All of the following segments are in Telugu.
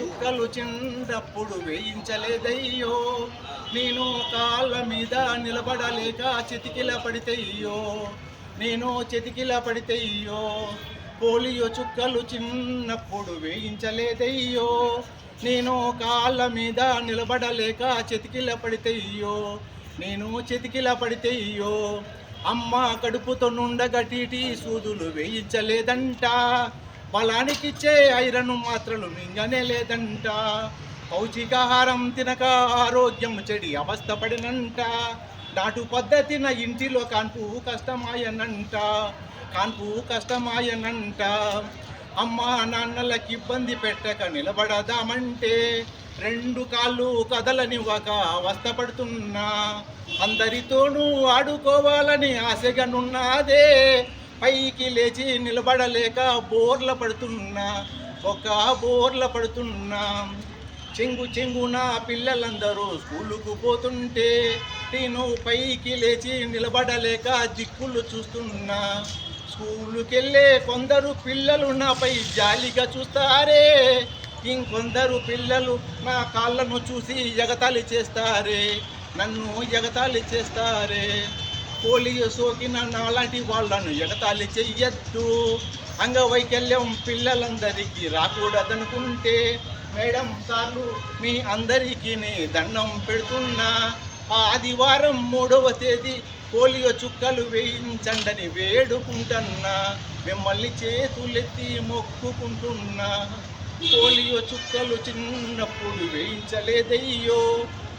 చుక్కలు చిందప్పుడు వేయించలేదయ్యో. నేను కాళ్ళ మీద నిలబడలేక చితికిల పడితేయ్యో. నేను చితికిల పడితేయ్యో. పోలియో చుక్కలు చిన్నప్పుడు వేయించలేదయ్యో. నేను కాళ్ళ మీద నిలబడలేక చితికిల పడితేయ్యో. నేను చితికిల పడితేయ్యో. అమ్మ కడుపుతో నుండగటీటి సూదులు వేయించలేదంట. బలానికిచ్చే ఐరన్ మాత్రలు మింగనే లేదంట. పౌచికాహారం తినక ఆరోగ్యం చెడి అవస్థపడినంట. నాటు పద్ధతిన ఇంటిలో కాన్పు కష్టమాయనంట. కాన్పు కష్టమాయనంట. అమ్మా నాన్నలకి ఇబ్బంది పెట్టక నిలబడదామంటే రెండు కాళ్ళు కదలనివ్వక అవస్థపడుతున్నా. అందరితోనూ ఆడుకోవాలని ఆశగానున్నాదే పైకి లేచి నిలబడలేక బోర్ల పడుతున్నా ఒక బోర్ల పడుతున్నా. చెంగు చెంగున పిల్లలందరూ స్కూలుకు పోతుంటే నేను పైకి లేచి నిలబడలేక దిక్కులు చూస్తున్నా. స్కూలుకెళ్ళే కొందరు పిల్లలు నాపై జాలిగా చూస్తారే. ఇంకొందరు పిల్లలు నా కాళ్ళను చూసి ఎగతాళి చేస్తారే. నన్ను ఎగతాళి చేస్తారే. పోలియో సోకిన నాలాంటి వాళ్ళను ఎగతాళి చెయ్యొద్దు. అంగవైకల్యం పిల్లలందరికీ రాకూడదనుకుంటే మేడం సార్లు మీ అందరికీ దండం పెడుతున్నా. ఆదివారం మూడవ తేదీ పోలియో చుక్కలు వేయించండని వేడుకుంటున్నా. మిమ్మల్ని చేతులెత్తి మొక్కుకుంటున్నా. పోలియో చుక్కలు చిన్నప్పుడు వేయించలేదయ్యో.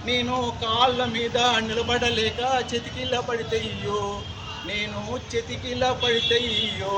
నేను కాళ్ళ మీద నిలబడలేక చెతికిల పడితయ్యో నేను చెతికిల పడితయ్యో